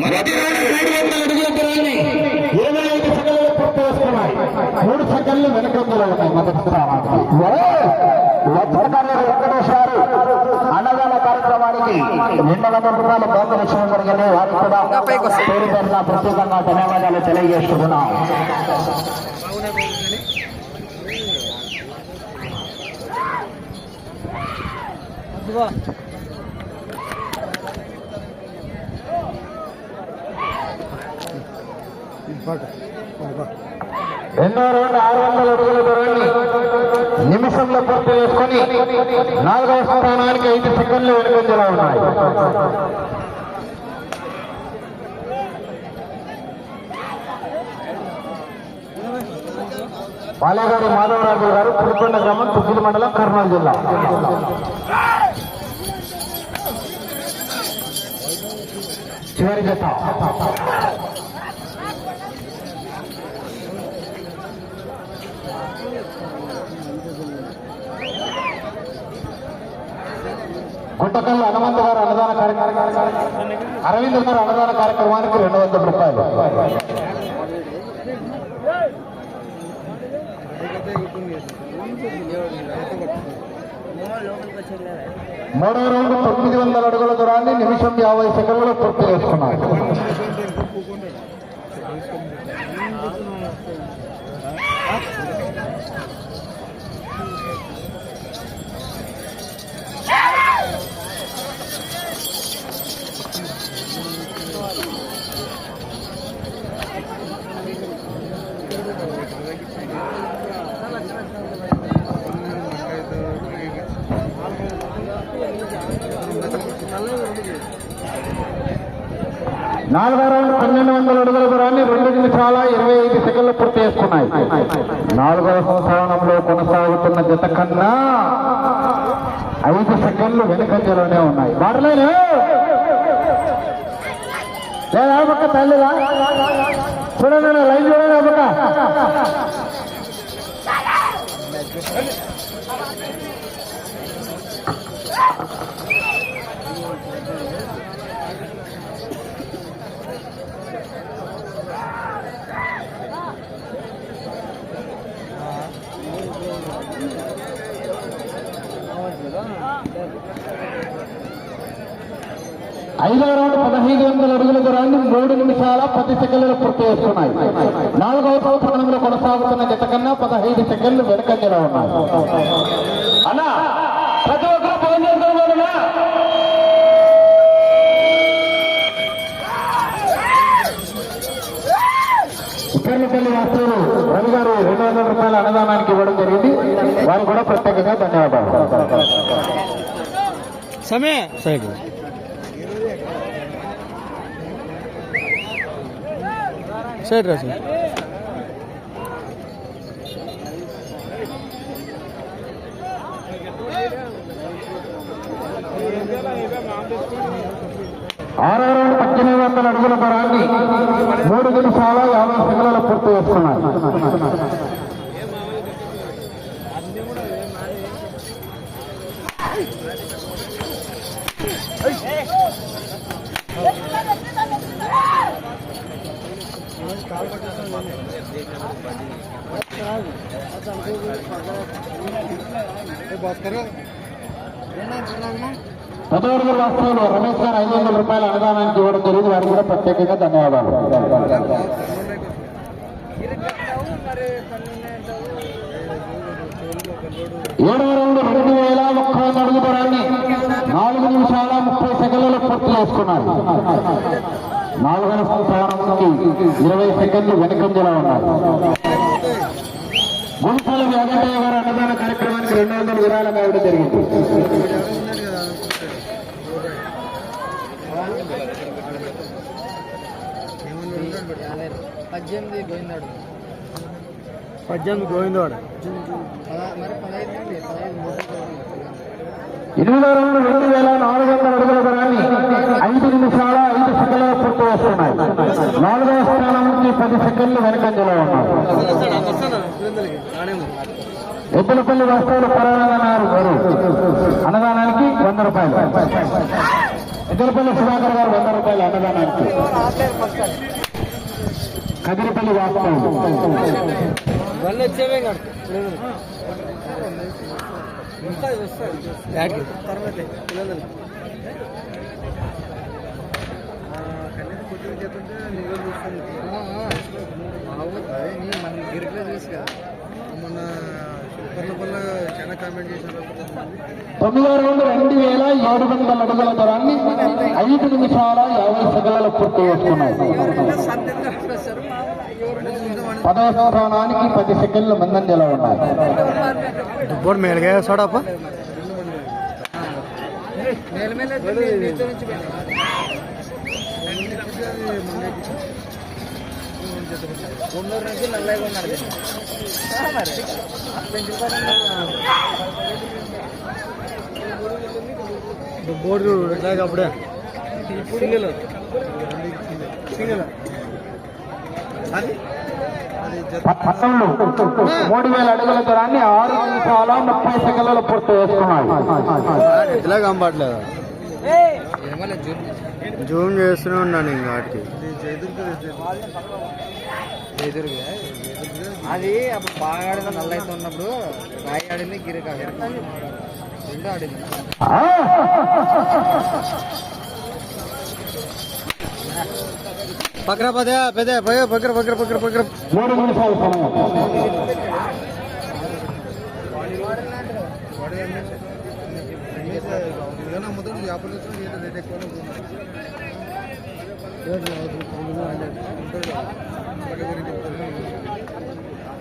మొదటి రౌండ్ మూడు వందల అడుగుల దూరాన్ని ఇరవై ఐదు సెకండ్లు పూర్తి చేసుకున్నాయి మూడు సెకండ్లు వెనకంలో ఉన్నాయి మొదటి సర్కారు వెంకటేశ్వర అన్నదాన కార్యక్రమానికి రెండు వందల రూపాయల ఇచ్చడం జరిగింది. వారికి కూడా పేరు పేరున ప్రత్యేకంగా ధన్యవాదాలు తెలియజేస్తున్నాం. రెండో రౌండ్ ఆరు వందల అడుగుల దూరాన్ని నిమిషంలో పూర్తి చేసుకుని నాలుగవ స్థానానికి ఐదు సెకండ్లు వెనుకంజలో ఉన్నాయి. పాలేగారి మాధవరాజు గారు పులికొండ గ్రామం తుగ్గిలి మండలం కర్నూలు జిల్లా. చివరి జత. గుంటకల్లు హనుమంత గారు అన్నదాన కార్యక్రమం అరవింద్ గారు అన్నదాన కార్యక్రమానికి రెండు వందల రూపాయలు. మూడో రౌండ్ తొమ్మిది వందల అడుగుల దూరాన్ని నిమిషం యాభై సెకండ్లలో పూర్తి చేసుకున్నారు. నాలుగో రౌండ్ పన్నెండు వందల అడుగుల దూరాన్ని రెండు నిమిషాల ఇరవై ఐదు సెకండ్లు పూర్తి చేసుకున్నాయి. నాలుగవ సంస్థానంలో కొనసాగుతున్న జత కన్నా ఐదు సెకండ్లు వెనుకంజలోనే ఉన్నాయి. మారలేను లేదా పక్క తల్లిదా చూడండి లైన్ చూడండి అమ్మక పక్క. ఐదో రౌండ్ పదహైదు వందల అడుగుల దూరాన్ని మూడు నిమిషాల పది సెకండ్లు పూర్తి చేసుకున్నాయి నాలుగవ స్థానంలో కొనసాగుతున్న జత కన్నా పదహైదు సెకండ్లు వెనకంజలో ఉన్నాయి. అన్నా ప్రతి ఒక్కరు ఫోన్ చేసుకోవాలన్నా ఉప్పర్లపల్లి వాస్తువులు రవి గారు రెండు వందల రూపాయల అన్నదానానికి ఇవ్వడం జరిగింది. వారికి కూడా ప్రత్యేకంగా ధన్యవాదాలు. సమయ సైడ్ సైడ్ రా సార్ ఆరో రౌండ్ పద్దెనిమిది వందల అడుగుల పరాన్ని మూడు నిమిషాల యాభై సెకండ్లు పూర్తి చేస్తున్నారు పదవడుగుల వాస్తవంలో రమేష్ గారు ఐదు వందల రూపాయల అనుదానానికి ఇవ్వడం జరిగింది. వారికి కూడా ప్రత్యేకంగా ధన్యవాదాలు. ఏడవ రౌండ్ రెండు వేల ఒక్క వంద అడుగు దూరాన్ని నాలుగు నిమిషాల ముప్పై సెకండ్లలో పూర్తి చేసుకున్నారు. నాలుగవ స్థానానికి ఇరవై సెకండ్లు వెనుకంజలో ఉన్నారు. గుంటల వెంకటయ్య గారు అన్నదాన కార్యక్రమానికి రెండు వందల విరాళం ఇవ్వడం జరిగింది. పద్దెనిమిది గోవిందాడు పద్దెనిమిది మూడు. ఎనిమిదో రౌండ్ రెండు వేల నాలుగు వందల అడుగుల దూరాన్ని ఐదు నిమిషాల ఐదు సెకండ్ల పూర్తి వస్తున్నాయి నాలుగవ స్థానం నుంచి పది సెకండ్లు వెనకంజలో ఉన్నారు. ఎద్దులపల్లి వస్తువులు పరాలన్నారు గారు. అన్నదానానికి వంద రూపాయలు. ఎద్దులపల్లి సుధాకర్ గారు వంద రూపాయలు అన్నదానానికి. కదిరిపల్లి ఎక్కడ వాళ్ళు వచ్చేవే చూస్తాను తర్వాత పిల్లలు మన గిరికలో కదా మొన్న సూపర్ల వల్ల చాలా కామెంట్ చేశాను తొమ్మిదో రౌండ్ రెండు వేల ఏడు వందల అడుగుల దూరాన్ని ఐదు నిమిషాల యాభై సెకండ్ల పూర్తి చేసుకున్నాయి పదవ స్థానానికి పది సెకండ్ల ముందంజలో ఉన్నాయి దుబ్బోడు మేలుగా వేస్తాడప్ప నేల మీద నుంచి గుండూరు నుంచి నల్లగా ఉన్నారు మరి దుబ్బోడు ఎట్లాగ అప్పుడే. సింగిల్. సింగల్. పట్టణంలో మూడు వేల అడుగుల దూరాన్ని ఆరు నిమిషాల ముప్పై సెకండ్ల పూర్తి అంబట్లేదు ఏమన్నా జూన్ జూమ్ చేస్తూనే ఉన్నాను ఇంకా వాటికి. అది అప్పుడు బాగా ఆడింది నల్ల అయితే ఉన్నప్పుడు రాయి ఆడింది రెండు ఆడింది. పక్కన పదే పెదే పక్క పక్కన పక్కన పక్కన పక్కన. మూడు నిమిషాల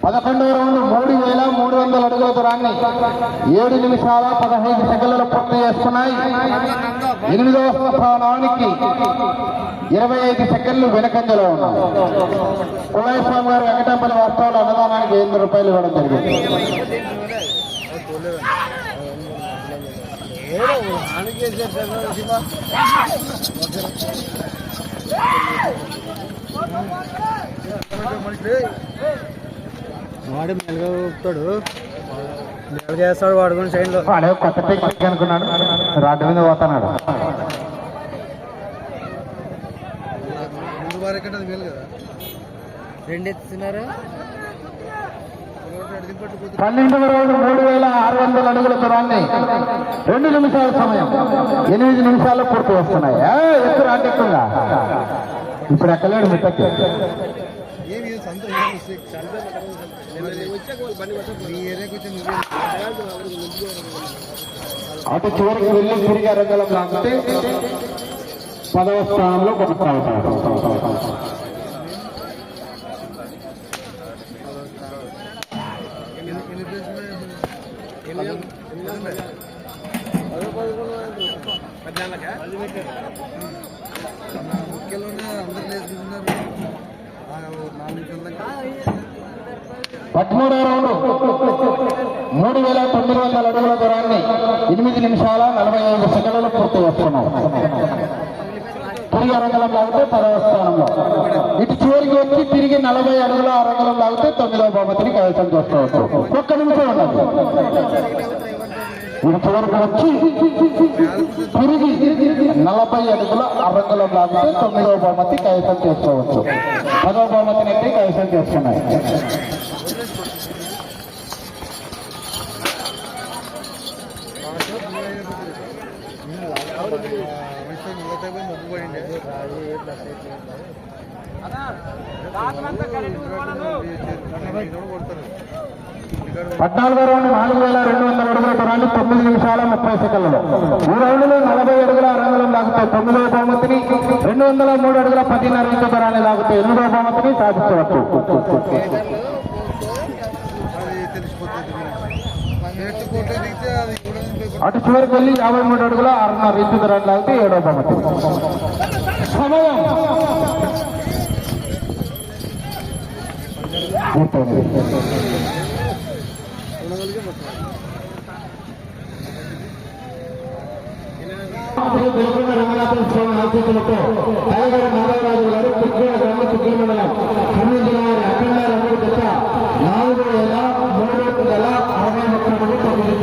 పదకొండవ రౌండ్ మూడు వేల మూడు వందల అడుగుల దూరాన్ని ఏడు నిమిషాల పదహైదు సెకండ్లు పూర్తి చేస్తున్నాయి. ఎనిమిదవ స్థానానికి ఇరవై ఐదు సెకండ్లు వెనకంజలో ఉన్నాయి. కులాయస్వామి గారు వెంకటంపల్లి వాస్తవాలు అన్నదానానికి ఎనిమిది రూపాయలు ఇవ్వడం జరిగింది. వాడు మెల్లగా ఊపుతాడు. మెల్లగా వేస్తాడు వాడుకొని సైడ్లో వాడే కొత్త టెక్నిక్ అనుకున్నాడు. రాడ్డు మీద పోతున్నాడు. మూడు వారి కంటే అది మేలు కదా? రెండు ఎత్తుతున్నారు. పన్నెండవ రౌండ్ మూడు వేల ఆరు వందల అడుగుల దూరాన్ని రెండు నిమిషాల సమయం. ఎనిమిది నిమిషాల్లో పూర్తి వస్తున్నాయి ఎత్తు రాటెక్కుగా ఇప్పుడు ఎక్కలేడు మిట్టకి అటు చివరికి వెళ్ళి తిరిగి అరంగలం లాగితే పదవ స్థానంలో కొనసాగుతాడు పదమూడవ రౌండ్ మూడు వేల తొమ్మిది వందల అడుగుల దూరాన్ని ఎనిమిది నిమిషాల నలభై ఐదు సెకండ్లు పూర్తి చేస్తున్నాం. తిరిగి అరంగలం లాగితే పదవ స్థానంలో. ఇటు చివరికి వచ్చి తిరిగి నలభై అడుగుల అరంగలం లాగితే తొమ్మిదవ బహుమతిని కైవసం చేసుకోవచ్చు. ఒక్క నిమిషం ఉండదు ఇటు చివరికి వచ్చి తిరిగి నలభై అడుగుల అరంగలం లాగితే తొమ్మిదవ బహుమతి కైవసం చేసుకోవచ్చు. పదవ బహుమతిని అయితే కైవసం చేస్తున్నాయి పద్నాలుగో రౌండ్ నాలుగు వేల రెండు వందల అడుగుల దూరాన్ని తొమ్మిది నిమిషాల ముప్పై సెకండ్లలో ఈ రౌండ్లో నలభై అడుగుల అరంగులం లాగుతాయి తొమ్మిదవ బహుమతిని రెండు వందల మూడు అడుగుల పదిన్నర ఇంచు దూరాన్ని లాగుతాయి ఎనిమిదవ బహుమతిని సాధించవచ్చు. అటు చివరికి వెళ్ళి యాభై మూడు అడుగుల ఆరున్నర ఇంచు దూరాన్ని లాగితే ఏడవ బహుమతి సమయం పూర్తయినది శ్రీ దేవకొండ రంగనాథ స్వామి ఆశీస్సులతో టైగర్ మాధవరాజు గారు కుక్కల గ్రామ కుక్కల మండలం కర్నూలు జిల్లా వారి అఖండ రంగుల జత నాలుగు వేల మూడు వందల అరవై ఒక్క మంది